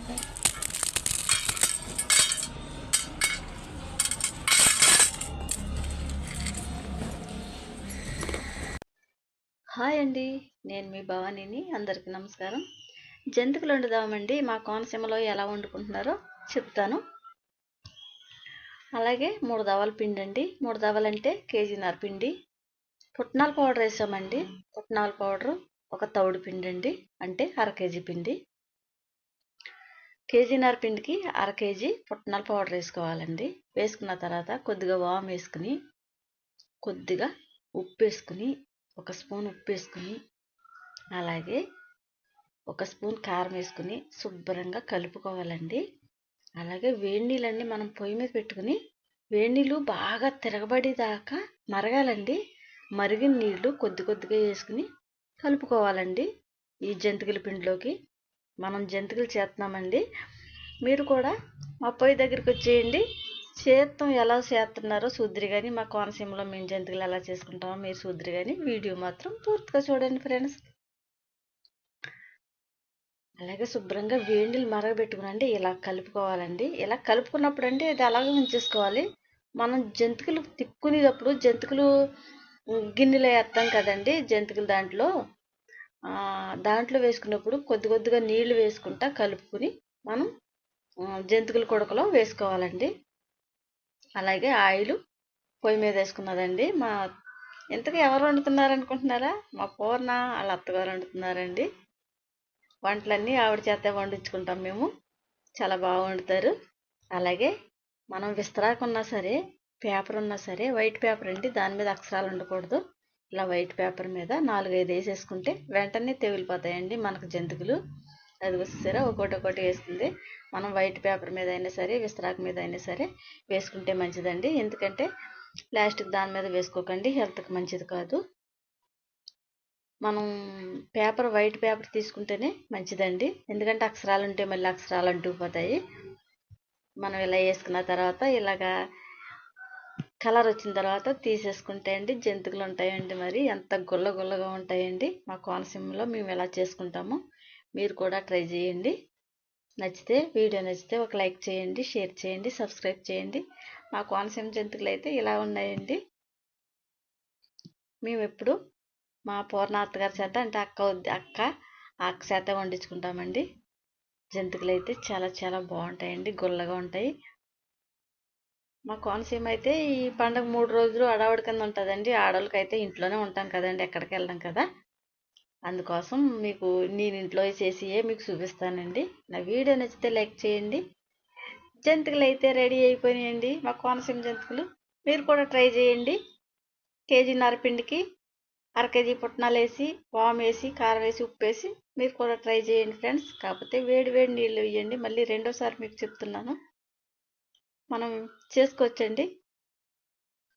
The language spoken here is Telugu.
ఉంటాయి హాయ్ అండి నేను మీ భవానీని అందరికీ నమస్కారం. జంతికలు వండుదామండి మా కోనసీమలో ఎలా వండుకుంటున్నారో చెప్తాను. అలాగే మూడు దవల పిండి అండి మూడు దవలంటే కేజీన్నర పిండి. పుట్నాల పౌడర్ వేసామండి పుట్నాల పౌడరు ఒక తౌడు పిండి అండి అంటే అర కేజీ పిండి. కేజీన్నర పిండికి అర కేజీ పుట్నాల పౌడర్ వేసుకోవాలండి. వేసుకున్న తర్వాత కొద్దిగా వామ్ వేసుకుని కొద్దిగా ఉప్పు వేసుకుని ఒక స్పూన్ ఉప్పు వేసుకుని అలాగే ఒక స్పూన్ కారం వేసుకుని శుభ్రంగా కలుపుకోవాలండి. అలాగే వేడి నీళ్ళన్నీ మనం పొయ్యి మీద పెట్టుకుని వేడి నీళ్ళు బాగా తిరగబడేదాకా మరగాలండి. మరిగిన నీళ్ళు కొద్ది కొద్దిగా వేసుకుని కలుపుకోవాలండి. ఈ జంతికల పిండిలోకి మనం జంతికలు చేస్తున్నామండి. మీరు కూడా మా పొయ్యి దగ్గరికి వచ్చేయండి. చేత్తం ఎలా చేస్తున్నారో సూద్రి కానీ మా కోనసీమలో మేము జంతికలు ఎలా చేసుకుంటామో మీరు సూద్రి కానీ వీడియో మాత్రం పూర్తిగా చూడండి ఫ్రెండ్స్. అలాగే శుభ్రంగా వేడిలు మరగబెట్టుకునండి. ఇలా కలుపుకోవాలండి. ఇలా కలుపుకున్నప్పుడు అండి అది అలాగే ఉంచేసుకోవాలి. మనం జంతికలు తిక్కునేటప్పుడు జంతికలు గిన్నెలో వేస్తాం కదండి జంతికలు దాంట్లో. దాంట్లో వేసుకున్నప్పుడు కొద్ది కొద్దిగా నీళ్ళు వేసుకుంటా కలుపుకుని మనం జంతికల కొడకలో వేసుకోవాలండి. అలాగే ఆయిల్ పొయ్యి మీద వేసుకున్నదండి. మా ఇంతకు ఎవరు వండుతున్నారు అనుకుంటున్నారా మా పూర్ణ వాళ్ళ అత్తగారు వండుతున్నారండి. వంటలన్నీ ఆవిడ చేత వండించుకుంటాం మేము. చాలా బాగా వండుతారు. అలాగే మనం విస్తరాకున్నా సరే పేపర్ ఉన్నా సరే వైట్ పేపర్ అండి. దాని మీద అక్షరాలు ఉండకూడదు. ఇలా వైట్ పేపర్ మీద నాలుగైదు వేసేసుకుంటే వెంటనే తెగిలిపోతాయండి మనకు జంతికలు అది వచ్చేసరి ఒకటి ఒకటి వేస్తుంది. మనం వైట్ పేపర్ మీద అయినా సరే విస్తరాకు మీద అయినా సరే వేసుకుంటే మంచిదండి. ఎందుకంటే ప్లాస్టిక్ దాని మీద వేసుకోకండి. హెల్త్కి మంచిది కాదు. మనం పేపర్ వైట్ పేపర్ తీసుకుంటేనే మంచిదండి. ఎందుకంటే అక్షరాలు ఉంటే మళ్ళీ అక్షరాలు అంటుకుపోతాయి. మనం ఇలా వేసుకున్న తర్వాత ఇలాగా కలర్ వచ్చిన తర్వాత తీసేసుకుంటే అండి జంతికలు ఉంటాయండి మరి. ఎంత గుల్ల గుల్లగా ఉంటాయండి. మా కోనసీమలో మేము ఎలా చేసుకుంటాము మీరు కూడా ట్రై చేయండి. నచ్చితే వీడియో నచ్చితే ఒక లైక్ చేయండి షేర్ చేయండి సబ్స్క్రైబ్ చేయండి. మా కోనసీమ జంతికలు అయితే ఇలా ఉన్నాయండి. మేము ఎప్పుడు మా పూర్ణాత్త గారి చేత అంటే అక్క అక్క అక్క చేత వండించుకుంటామండి. జంతికలు అయితే చాలా చాలా బాగుంటాయండి. గుల్లగా ఉంటాయి. మా కోనసీమ అయితే ఈ పండగ మూడు రోజులు అడవాడి కింద ఉంటుందండి. ఆడవాళ్ళకి అయితే ఇంట్లోనే ఉంటాం కదండి ఎక్కడికి వెళ్ళాం కదా. అందుకోసం మీకు నేను ఇంట్లో చేసియే మీకు చూపిస్తానండి. నా వీడియో నచ్చితే లైక్ చేయండి. జంతికలు అయితే రెడీ అయిపోయినాయండి మా కోనసీమ జంతికలు. మీరు కూడా ట్రై చేయండి. కేజీన్నర పిండికి అర కేజీ పుట్నాలు వేసి వామ్ వేసి కారం వేసి ఉప్పు వేసి మీరు కూడా ట్రై చేయండి ఫ్రెండ్స్. కాకపోతే వేడి వేడి నీళ్ళు వేయండి మళ్ళీ రెండోసారి మీకు చెప్తున్నాను. మనం చేసుకోవచ్చండి.